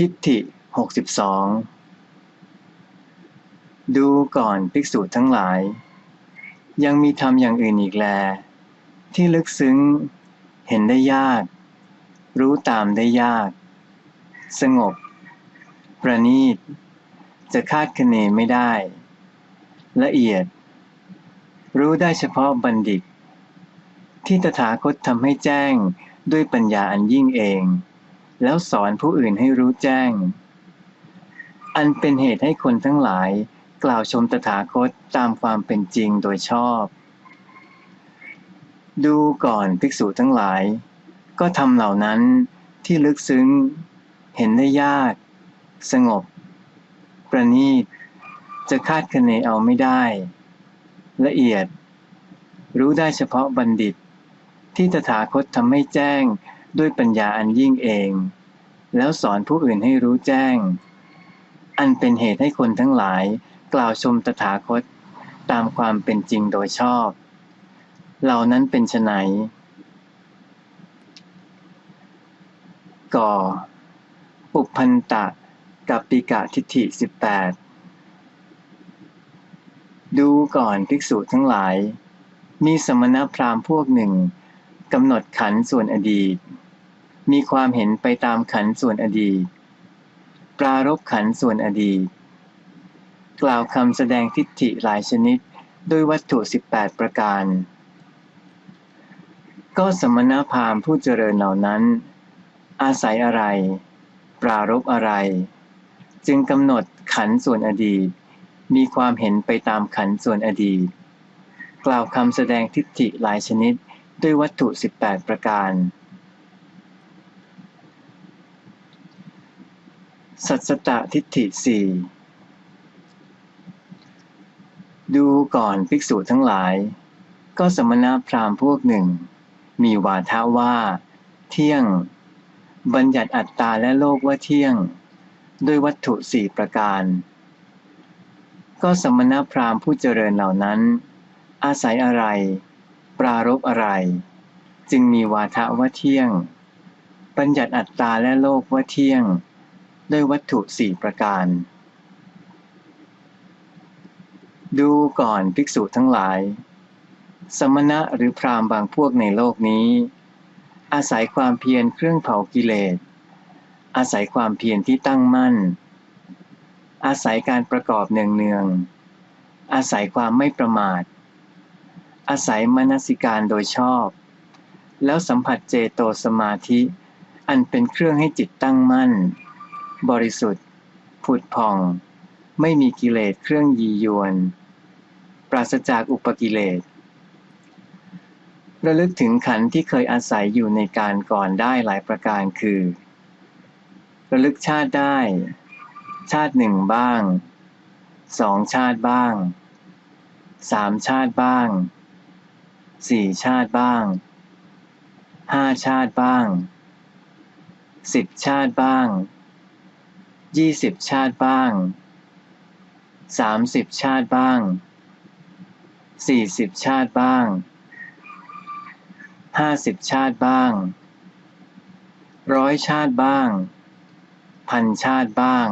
ทิฏฐิหกสิบสองดูก่อนภิกษุทั้งหลาย ยังมีธรรมอย่างอื่นอีกแล ที่ลึกซึ้ง เห็นได้ยาก รู้ตามได้ยาก สงบ ประณีต จะคาดคะเนไม่ได้ ละเอียด รู้ได้เฉพาะบัณฑิต ที่ตถาคตทำให้แจ้งด้วยปัญญาอันยิ่งเอง แล้วสอนผู้อื่นให้รู้แจ้ง อันเป็นเหตุให้คนทั้งหลาย กล่าวชมตถาคตตามความเป็นจริงโดยชอบ ดูก่อนภิกษุทั้งหลาย ก็ทำเหล่านั้นที่ลึกซึ้ง เห็นได้ยาก สงบ ประณีต จะคาดคะเนเอาไม่ได้ ละเอียด รู้ได้เฉพาะบัณฑิต ที่ตถาคตทำให้แจ้ง ด้วยปัญญาอันยิ่งเอง แล้วสอนผู้อื่นให้รู้แจ้ง อันเป็นเหตุให้คนทั้งหลาย กล่าวชมตถาคตตามความเป็นจริงโดยชอบ เหล่านั้นเป็นไฉนก่อ ปุพันตะกับปิกะทิฏฐิสิบแปดดูก่อนภิกษุทั้งหลาย มีสมณพราหมณ์พวกหนึ่งกำหนดขันส่วนอดีต มีความเห็นไปตามขันส่วนอดีต ปรารบขันส่วนอดีต กล่าวคำแสดงทิฏฐิหลายชนิดด้วยวัตถุ 18 ประการ ก็สมณพราหมณ์ผู้เจริญเหล่านั้น อาศัยอะไร ปรารบอะไร จึงกำหนดขันส่วนอดีต มีความเห็นไปตามขันส่วนอดีต กล่าวคำแสดงทิฏฐิหลายชนิดด้วยวัตถุ 18 ประการ สัจตทิฏฐิสี่ดูก่อนภิกษุทั้งหลาย ก็สมณพราหมณ์พวกหนึ่ง มีวาทะว่า เที่ยง บัญญัติอัตตาและโลกว่าเที่ยง ด้วยวัตถุสี่ประการ ก็สมณพราหมณ์ผู้เจริญเหล่านั้น อาศัยอะไร ปรารบอะไร จึงมีวาทะว่าเที่ยง บัญญัติอัตตาและโลกว่าเที่ยง ด้วยวัตถุสี่ประการ ดูก่อนภิกษุทั้งหลาย สมณะหรือพรามบางพวกในโลกนี้ อาศัยความเพียรเครื่องเผากิเลส อาศัยความเพียรที่ตั้งมั่น อาศัยการประกอบเนืองเนืองอาศัยความไม่ประมาท อาศัยมนสิการโดยชอบ แล้วสัมผัสเจโตสมาธิ อันเป็นเครื่องให้จิตตั้งมั่น บริสุทธิ์ ผุดผ่อง ไม่มีกิเลสเครื่องยียวน ปราศจากอุปกิเลสระลึกถึงขันที่เคยอาศัยอยู่ในการก่อนได้หลายประการคือ ระลึกชาติได้ ชาติหนึ่งบ้าง สองชาติบ้าง สามชาติบ้าง สี่ชาติบ้าง ห้าชาติบ้าง สิบชาติบ้าง ยี่สิบชาติบ้างสามสิบชาติบ้างสี่สิบชาติบ้างห้าสิบชาติบ้างร้อยชาติบ้าง พันชาติบ้าง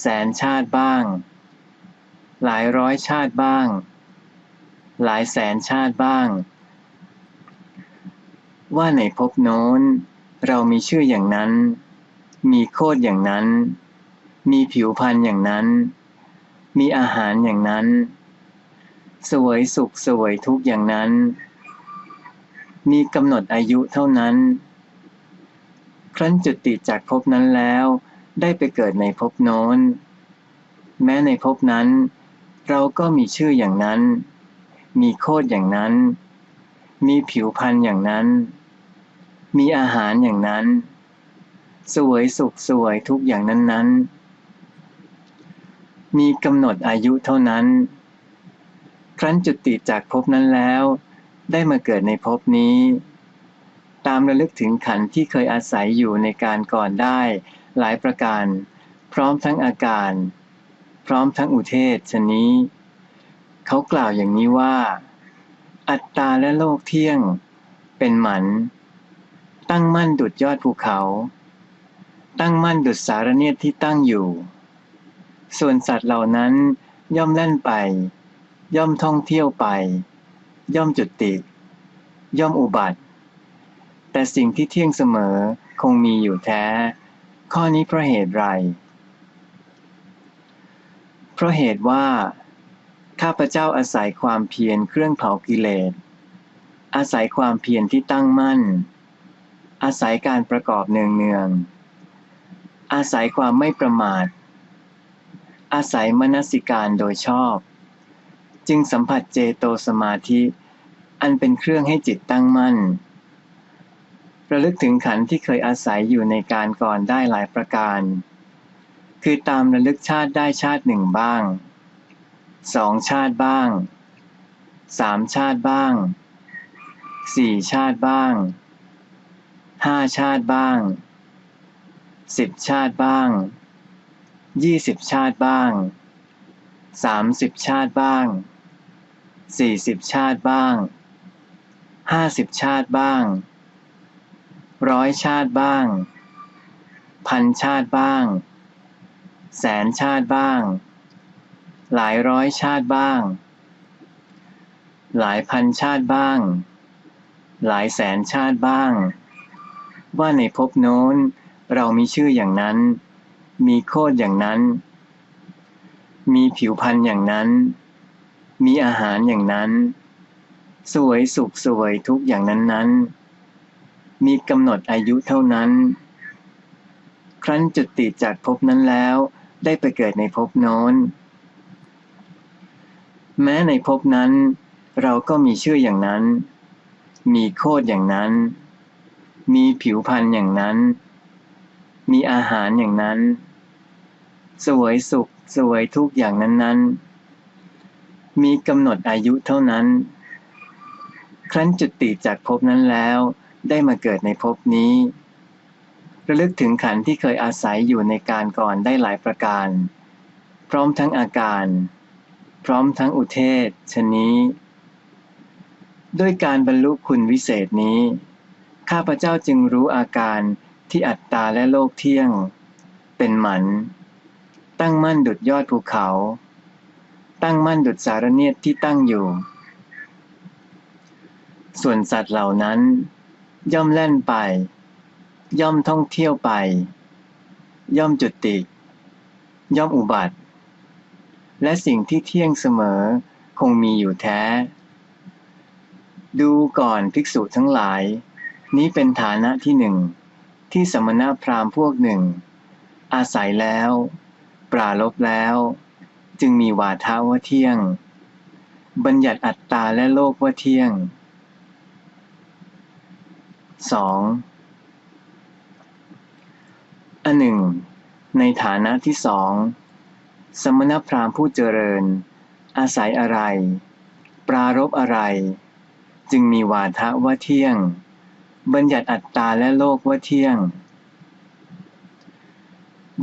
แสนชาติบ้าง หลายร้อยชาติบ้าง หลายแสนชาติบ้าง ว่าในภพโน้น เรามีชื่ออย่างนั้น มีโคดอย่างนั้น มีผิวพรรณอย่างนั้น มีอาหารอย่างนั้น สวยสุขสวยทุกอย่างนั้น มีกำหนดอายุเท่านั้น ครั้นจุติจากภพนั้นแล้วได้ไปเกิดในภพโน้น แม้ในภพนั้น เราก็มีชื่ออย่างนั้น มีโคดอย่างนั้น มีผิวพรรณอย่างนั้น มีอาหารอย่างนั้น สวยสุขสวยทุกอย่างนั้นนั้นมีกำหนดอายุเท่านั้น ครั้นจุติจากภพนั้นแล้ว ได้มาเกิดในภพนี้ ตามระลึกถึงขันที่เคยอาศัยอยู่ในการก่อนได้ หลายประการ พร้อมทั้งอาการ พร้อมทั้งอุเทศชนี้ เขากล่าวอย่างนี้ว่า อัตตาและโลกเที่ยง เป็นหมัน ตั้งมั่นดุดยอดภูเขา ตั้งมั่นดุจสารเนียที่ตั้งอยู่ ส่วนสัตว์เหล่านั้นย่อมเล่นไป ย่อมท่องเที่ยวไป ย่อมจุติ ย่อมอุบัติ แต่สิ่งที่เที่ยงเสมอคงมีอยู่แท้ ข้อนี้เพราะเหตุไร เพราะเหตุว่า ข้าพเจ้าอาศัยความเพียรเครื่องเผากิเลส อาศัยความเพียรที่ตั้งมั่น อาศัยการประกอบเนืองเนืองๆ อาศัยความไม่ประมาท อาศัยมนสิการโดยชอบ จึงสัมผัสเจโตสมาธิ อันเป็นเครื่องให้จิตตั้งมั่น ระลึกถึงขันธ์ที่เคยอาศัยอยู่ในการก่อนได้หลายประการ คือตามระลึกชาติได้ชาติหนึ่งบ้างสองชาติบ้างสามชาติบ้างสี่ชาติบ้างห้าชาติบ้าง สิบชาติบ้างยี่สิบชาติบ้างสามสิบชาติบ้างสี่สิบชาติบ้างห้าสิบชาติบ้างร้อยชาติบ้าง พันชาติบ้าง แสนชาติบ้าง หลายร้อยชาติบ้าง หลายพันชาติบ้าง หลายแสนชาติบ้าง ว่าในภพโน้น เรามีชื่ออย่างนั้น มีโคดอย่างนั้น มีผิวพรรณอย่างนั้น มีอาหารอย่างนั้น สวยสุขสวยทุกอย่างนั้นนั้น มีกำหนดอายุเท่านั้น ครั้นจุติจากภพนั้นแล้วได้ไปเกิดในภพโน้น แม้ในภพนั้น เราก็มีชื่ออย่างนั้น มีโคดอย่างนั้น มีผิวพรรณอย่างนั้น มีอาหารอย่างนั้น สวยสุข สวยทุกอย่างนั้นนั้นมีกำหนดอายุเท่านั้น ครั้นจุติจากภพนั้นแล้ว ได้มาเกิดในภพนี้ ระลึกถึงขันธ์ที่เคยอาศัยอยู่ในการก่อนได้หลายประการ พร้อมทั้งอาการ พร้อมทั้งอุเทศ ชนนี้ ด้วยการบรรลุคุณวิเศษนี้ ข้าพเจ้าจึงรู้อาการ ที่อัตตาและโลกเที่ยง เป็นหมัน ตั้งมั่นดุดยอดภูเขา ตั้งมั่นดุดสารเนียที่ตั้งอยู่ ส่วนสัตว์เหล่านั้น ย่อมแล่นไป ย่อมท่องเที่ยวไป ย่อมจุติ ย่อมอุบัติ และสิ่งที่เที่ยงเสมอคงมีอยู่แท้ ดูก่อนภิกษุทั้งหลาย นี้เป็นฐานะที่หนึ่ง ที่สมณพราหมณ์พวกหนึ่ง อาศัยแล้ว ปราลบแล้ว จึงมีวาทะว่าเที่ยง บัญญัติอัตตาและโลกว่าเที่ยง 2. อันหนึ่ง ในฐานะที่สองสมณพราหมณ์ผู้เจริญ อาศัยอะไร ปรารบอะไร จึงมีวาทะว่าเที่ยง บัญญัติอัตตาและโลกว่าเที่ยง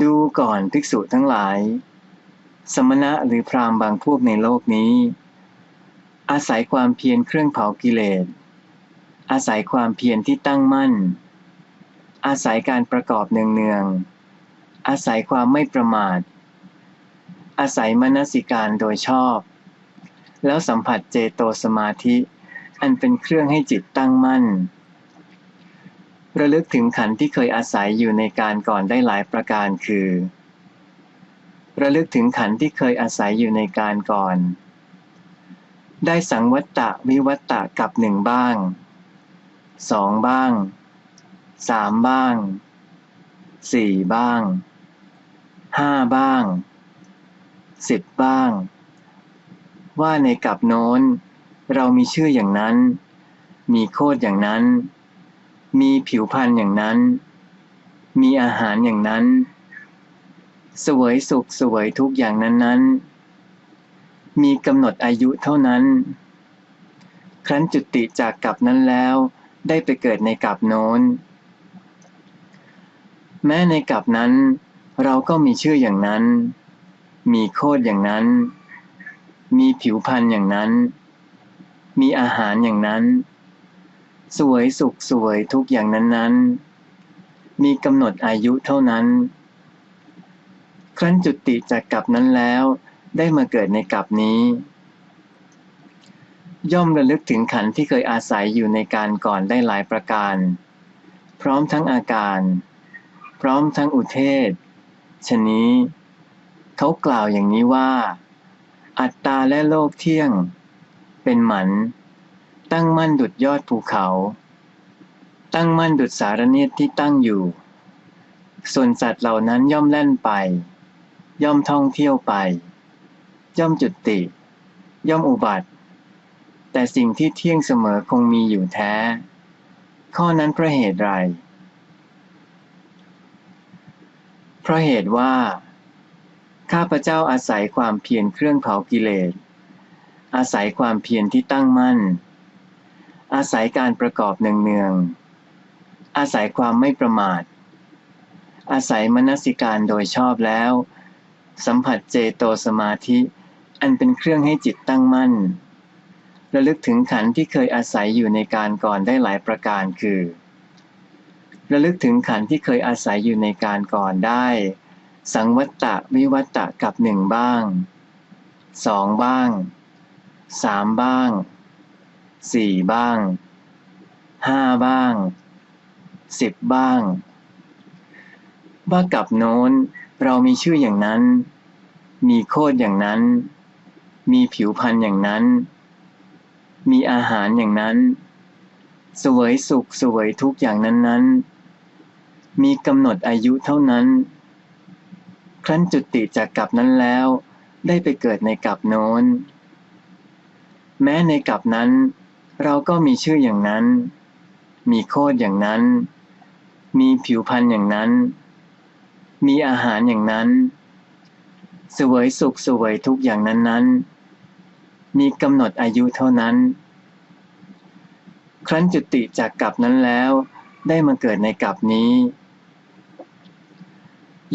ดูก่อนภิกษุทั้งหลาย สมณะหรือพราหมณ์บางพวกในโลกนี้ อาศัยความเพียรเครื่องเผากิเลส อาศัยความเพียรที่ตั้งมั่น อาศัยการประกอบเนืองๆ อาศัยความไม่ประมาท อาศัยมนสิการโดยชอบ แล้วสัมผัสเจโตสมาธิ อันเป็นเครื่องให้จิตตั้งมั่น ระลึกถึงขันธ์ที่เคยอาศัยอยู่ในการก่อนได้หลายประการคือ ระลึกถึงขันธ์ที่เคยอาศัยอยู่ในการก่อน ได้สังวัตตะวิวัตตะกับหนึ่งบ้างสองบ้างสามบ้างสี่บ้างห้าบ้างสิบบ้าง ว่าในกับโน้น เรามีชื่ออย่างนั้น มีโคดอย่างนั้น มีผิวพรรณอย่างนั้น มีอาหารอย่างนั้น สวยสุขสวยทุกอย่างนั้นนั้นมีกำหนดอายุเท่านั้น ครั้นจุติจากกับนั้นแล้วได้ไปเกิดในกับโน้น แม้ในกับนั้น เราก็มีชื่ออย่างนั้น มีโคดอย่างนั้น มีผิวพรรณอย่างนั้น มีอาหารอย่างนั้น สวยสุขสวยทุกอย่างนั้นนั้นมีกำหนดอายุเท่านั้น ครั้นจุติจากกับนั้นแล้ว ได้มาเกิดในกับนี้ ย่อมระลึกถึงขันที่เคยอาศัยอยู่ในการก่อนได้หลายประการ พร้อมทั้งอาการ พร้อมทั้งอุเทศ ชนี้ เขากล่าวอย่างนี้ว่า อัตตาและโลกเที่ยง เป็นหมัน ตั้งมั่นดุดยอดภูเขา ตั้งมั่นดุดสารเนียที่ตั้งอยู่ ส่วนสัตว์เหล่านั้นย่อมแล่นไป ย่อมท่องเที่ยวไป ย่อมจุติ ย่อมอุบัติ แต่สิ่งที่เที่ยงเสมอคงมีอยู่แท้ ข้อนั้นเพราะเหตุไร เพราะเหตุว่า ข้าพเจ้าอาศัยความเพียรเครื่องเผากิเลสอาศัยความเพียรที่ตั้งมั่น อาศัยการประกอบเนืองๆ อาศัยความไม่ประมาท อาศัยมนสิการโดยชอบแล้ว สัมผัสเจโตสมาธิ อันเป็นเครื่องให้จิตตั้งมั่น ระลึกถึงขันธ์ที่เคยอาศัยอยู่ในการก่อนได้หลายประการคือ ระลึกถึงขันธ์ที่เคยอาศัยอยู่ในการก่อนได้ สังวัตตะวิวัตตะกับหนึ่งบ้างสองบ้างสามบ้าง สี่บ้างห้าบ้างสิบบ้างว่ากับโน้นเรามีชื่ออย่างนั้น มีโคดอย่างนั้น มีผิวพรรณอย่างนั้น มีอาหารอย่างนั้น สวยสุขสวยทุกอย่างนั้นๆมีกำหนดอายุเท่านั้น ครั้นจุติจากกับนั้นแล้ว ได้ไปเกิดในกับโน้น แม้ในกับนั้น เราก็มีชื่ออย่างนั้น มีโคดอย่างนั้น มีผิวพรรณอย่างนั้น มีอาหารอย่างนั้น สวยสุขสวยทุกอย่างนั้นๆมีกำหนดอายุเท่านั้น ครั้นจุติจากกับนั้นแล้ว ได้มาเกิดในกับนี้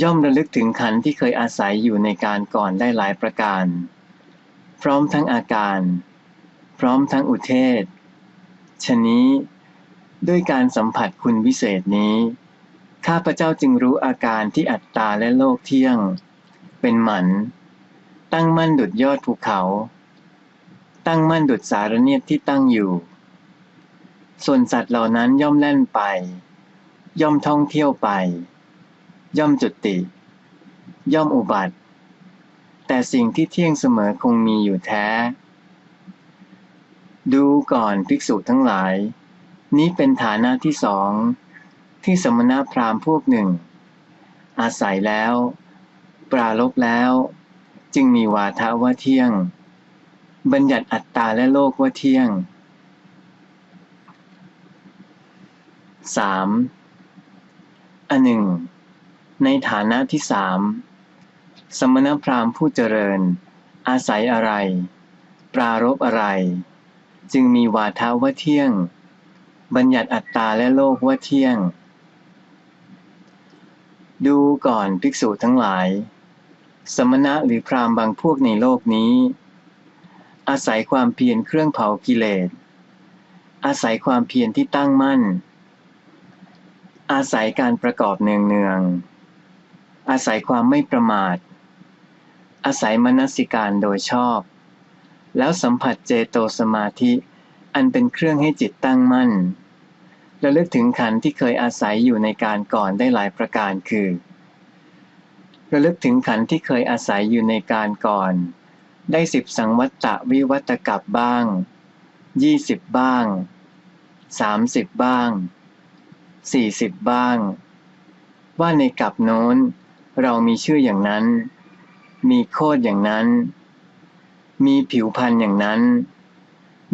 ย่อมระลึกถึงขันที่เคยอาศัยอยู่ในการก่อนได้หลายประการ พร้อมทั้งอาการ พร้อมทั้งอุเทศ ชนี้ ด้วยการสัมผัสคุณวิเศษนี้ ข้าพเจ้าจึงรู้อาการที่อัตตาและโลกเที่ยง เป็นหมัน ตั้งมั่นดุดยอดภูเขา ตั้งมั่นดุดสารเนียดที่ตั้งอยู่ ส่วนสัตว์เหล่านั้นย่อมแล่นไป ย่อมท่องเที่ยวไป ย่อมจุติ ย่อมอุบัติ แต่สิ่งที่เที่ยงเสมอคงมีอยู่แท้ ดูก่อนภิกษุทั้งหลาย นี้เป็นฐานะที่สอง ที่สมณพราหมณ์พวกหนึ่ง อาศัยแล้ว ปราลบแล้ว จึงมีวาทะว่าเที่ยง บัญญัติอัตตาและโลกว่าเที่ยง 3. อันหนึ่ง ในฐานะที่สามสมณพราหมณ์ผู้เจริญ อาศัยอะไร ปรารบอะไร จึงมีวาทะว่าเที่ยง บัญญัติอัตตาและโลกว่าเที่ยง ดูก่อนภิกษุทั้งหลาย สมณะหรือพราหมณ์บางพวกในโลกนี้ อาศัยความเพียรเครื่องเผากิเลส อาศัยความเพียรที่ตั้งมั่น อาศัยการประกอบเนืองเนืองๆอาศัยความไม่ประมาท อาศัยมนสิการโดยชอบ แล้วสัมผัสเจโตสมาธิ อันเป็นเครื่องให้จิตตั้งมั่นระลึกถึงขันธ์ที่เคยอาศัยอยู่ในการก่อนได้หลายประการคือระลึกถึงขันธ์ที่เคยอาศัยอยู่ในการก่อน ได้สิบสังวัตตะวิวัตกับบ้างยี่สิบบ้างสามสิบบ้างสี่สิบบ้าง ว่าในกับโน้น เรามีชื่ออย่างนั้น มีโคดอย่างนั้น มีผิวพรรณอย่างนั้น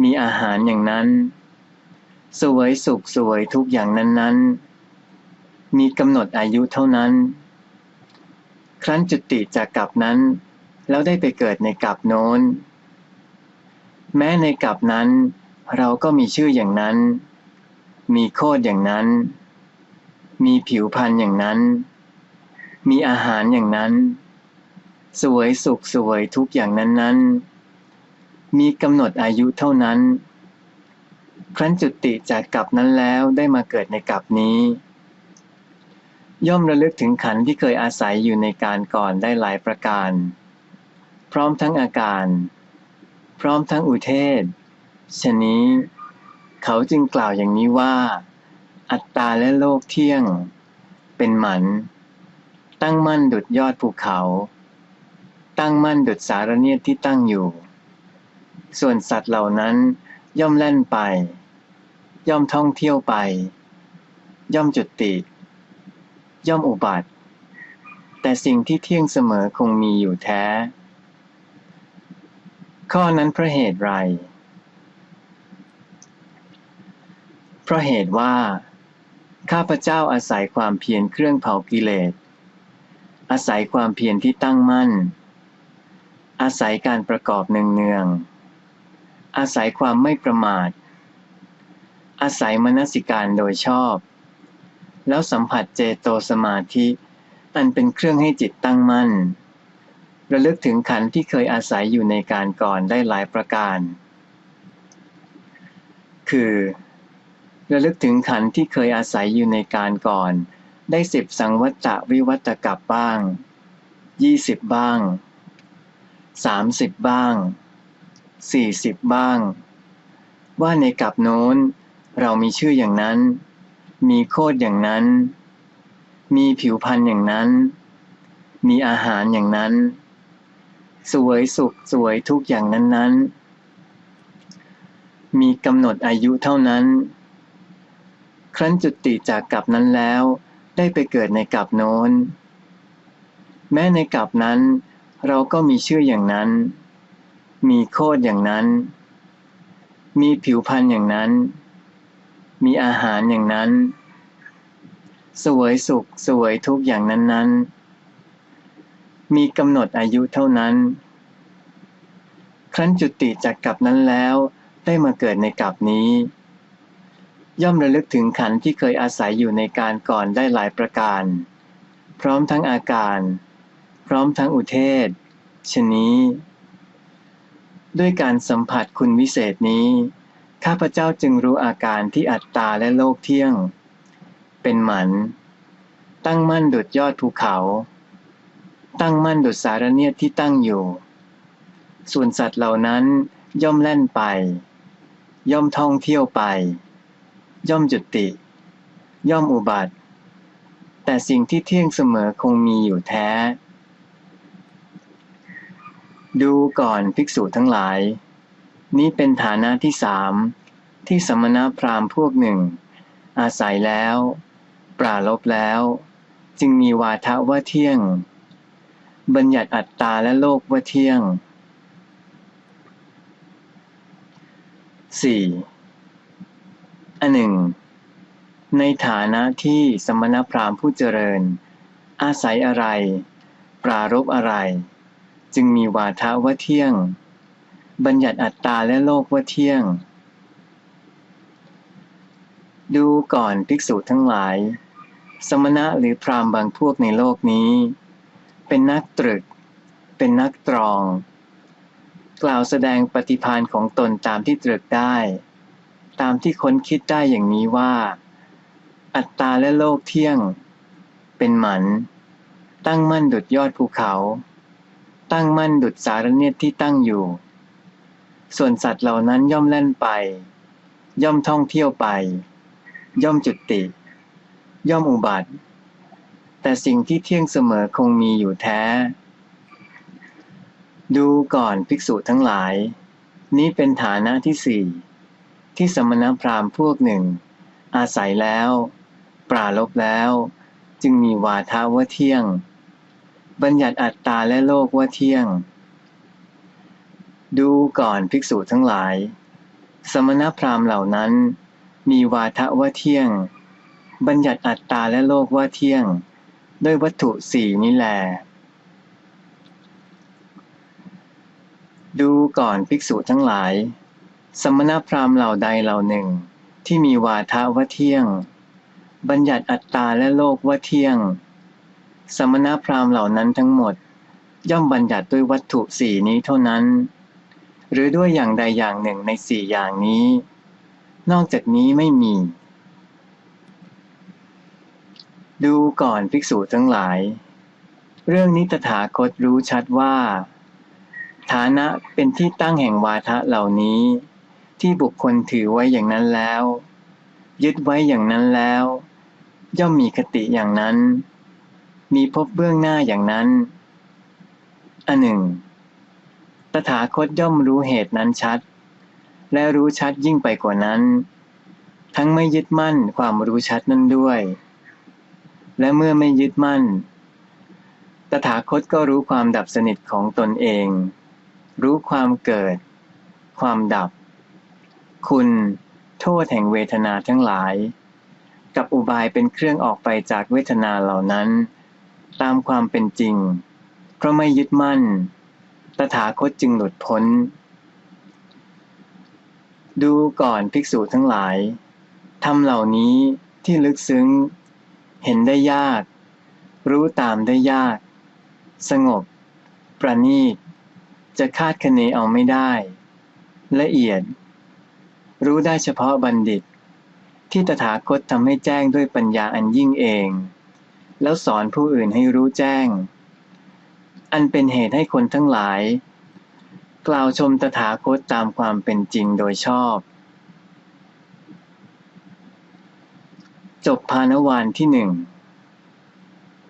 มีอาหารอย่างนั้น สวยสุขสวยทุกอย่างนั้นๆ มีกำหนดอายุเท่านั้น ครั้นจุติจากกลับนั้น แล้วได้ไปเกิดในกลับโน้น แม้ในกลับนั้น เราก็มีชื่ออย่างนั้น มีโคดอย่างนั้น มีผิวพรรณอย่างนั้น มีอาหารอย่างนั้นสวยสุขสวยทุกอย่างนั้นๆ มีกำหนดอายุเท่านั้น ครั้นจุติจากกับนั้นแล้วได้มาเกิดในกับนี้ ย่อมระลึกถึงขันที่เคยอาศัยอยู่ในการก่อนได้หลายประการ พร้อมทั้งอาการ พร้อมทั้งอุเทศฉะนี้ เขาจึงกล่าวอย่างนี้ว่า อัตตาและโลกเที่ยง เป็นหมัน ตั้งมั่นดุดยอดภูเขา ตั้งมั่นดุดสารเนียดที่ตั้งอยู่ ส่วนสัตว์เหล่านั้นย่อมแล่นไป ย่อมท่องเที่ยวไป ย่อมจุติ ย่อมอุบัติ แต่สิ่งที่เที่ยงเสมอคงมีอยู่แท้ ข้อนั้นเพราะเหตุไร เพราะเหตุว่า ข้าพเจ้าอาศัยความเพียรเครื่องเผากิเลส อาศัยความเพียรที่ตั้งมั่น อาศัยการประกอบเนืองๆ อาศัยความไม่ประมาท อาศัยมนสิการโดยชอบ แล้วสัมผัสเจโตสมาธิ อันเป็นเครื่องให้จิตตั้งมั่น ระลึกถึงขันธ์ที่เคยอาศัยอยู่ในการก่อนได้หลายประการ คือ ระลึกถึงขันธ์ที่เคยอาศัยอยู่ในการก่อน ได้สิบสังวัตตวิวัตกับบ้างยี่สิบบ้างสามสิบบ้าง สี่สิบบ้าง ว่าในกับโน้น เรามีชื่ออย่างนั้น มีโคดอย่างนั้น มีผิวพรรณอย่างนั้น มีอาหารอย่างนั้น สวยสุขสวยทุกอย่างนั้นๆ มีกำหนดอายุเท่านั้น ครั้นจุติจากกับนั้นแล้ว ได้ไปเกิดในกับโน้น แม้ในกับนั้น เราก็มีชื่ออย่างนั้น มีโคดอย่างนั้น มีผิวพรรณอย่างนั้น มีอาหารอย่างนั้น สวยสุขสวยทุกอย่างนั้น ๆ มีกำหนดอายุเท่านั้น ครั้นจุติจากกับนั้นแล้วได้มาเกิดในกับนี้ ย่อมระลึกถึงขันที่เคยอาศัยอยู่ในการก่อนได้หลายประการ พร้อมทั้งอาการ พร้อมทั้งอุเทศชนี้ ด้วยการสัมผัสคุณวิเศษนี้ ข้าพเจ้าจึงรู้อาการที่อัตตาและโลกเที่ยง เป็นหมัน ตั้งมั่นดุดยอดภูเขา ตั้งมั่นดุดสารเนียดที่ตั้งอยู่ ส่วนสัตว์เหล่านั้นย่อมแล่นไป ย่อมท่องเที่ยวไป ย่อมจุติ ย่อมอุบัติ แต่สิ่งที่เที่ยงเสมอคงมีอยู่แท้ ดูก่อนภิกษุทั้งหลาย นี้เป็นฐานะที่สามที่สมณพราหมณ์พวกหนึ่ง อาศัยแล้ว ปราลบแล้ว จึงมีวาทะว่าเที่ยง บัญญัติอัตตาและโลกว่าเที่ยง 4. อันหนึ่ง ในฐานะที่สมณพราหมณ์ผู้เจริญ อาศัยอะไร ปรารบอะไร จึงมีวาทะว่าเที่ยง บัญญัติอัตตาและโลกว่าเที่ยง ดูก่อนภิกษุทั้งหลาย สมณะหรือพราหมณ์บางพวกในโลกนี้ เป็นนักตรึก เป็นนักตรอง กล่าวแสดงปฏิพานของตนตามที่ตรึกได้ ตามที่ค้นคิดได้อย่างนี้ว่า อัตตาและโลกเที่ยง เป็นหมัน ตั้งมั่นดุดยอดภูเขา ตั้งมั่นดุดสารเนียที่ตั้งอยู่ ส่วนสัตว์เหล่านั้นย่อมแล่นไป ย่อมท่องเที่ยวไป ย่อมจุติ ย่อมอุบัติ แต่สิ่งที่เที่ยงเสมอคงมีอยู่แท้ ดูก่อนภิกษุทั้งหลาย นี้เป็นฐานะที่สี่ที่สมณพราหมณ์พวกหนึ่ง อาศัยแล้ว ปราลบแล้ว จึงมีวาทะว่าเที่ยง บัญญัติอัตตาและโลกว่าเที่ยง ดูก่อนภิกษุทั้งหลาย สมณพราหมณ์เหล่านั้น มีวาทะว่าเที่ยง บัญญัติอัตตาและโลกว่าเที่ยง ด้วยวัตถุสี่นี้แล ดูก่อนภิกษุทั้งหลาย สมณพราหมณ์เหล่าใดเหล่าหนึ่ง ที่มีวาทะว่าเที่ยง บัญญัติอัตตาและโลกว่าเที่ยง สมณพราหมณ์เหล่านั้นทั้งหมด ย่อมบัญญัติด้วยวัตถุสี่นี้เท่านั้น หรือด้วยอย่างใดอย่างหนึ่งในสี่อย่างนี้ นอกจากนี้ไม่มี ดูก่อนภิกษุทั้งหลาย เรื่องนี้ตถาคตรู้ชัดว่า ฐานะเป็นที่ตั้งแห่งวาทะเหล่านี้ ที่บุคคลถือไว้อย่างนั้นแล้ว ยึดไว้อย่างนั้นแล้ว ย่อมมีคติอย่างนั้น มีพบเบื้องหน้าอย่างนั้น อันหนึ่ง ตถาคตย่อมรู้เหตุนั้นชัด และรู้ชัดยิ่งไปกว่านั้น ทั้งไม่ยึดมั่นความรู้ชัดนั้นด้วย และเมื่อไม่ยึดมั่น ตถาคตก็รู้ความดับสนิทของตนเอง รู้ความเกิด ความดับ คุณโทษแห่งเวทนาทั้งหลาย กับอุบายเป็นเครื่องออกไปจากเวทนาเหล่านั้น ตามความเป็นจริง เพราะไม่ยึดมั่น ตถาคตจึงหลุดพ้น ดูก่อนภิกษุทั้งหลายทำเหล่านี้ที่ลึกซึ้ง เห็นได้ยาก รู้ตามได้ยาก สงบ ประณีต จะคาดคะเนเอาไม่ได้ ละเอียด รู้ได้เฉพาะบัณฑิต ที่ตถาคตทำให้แจ้งด้วยปัญญาอันยิ่งเอง แล้วสอนผู้อื่นให้รู้แจ้ง อันเป็นเหตุให้คนทั้งหลาย กล่าวชมตถาคตตามความเป็นจริงโดยชอบ จบพานวานที่หนึ่ง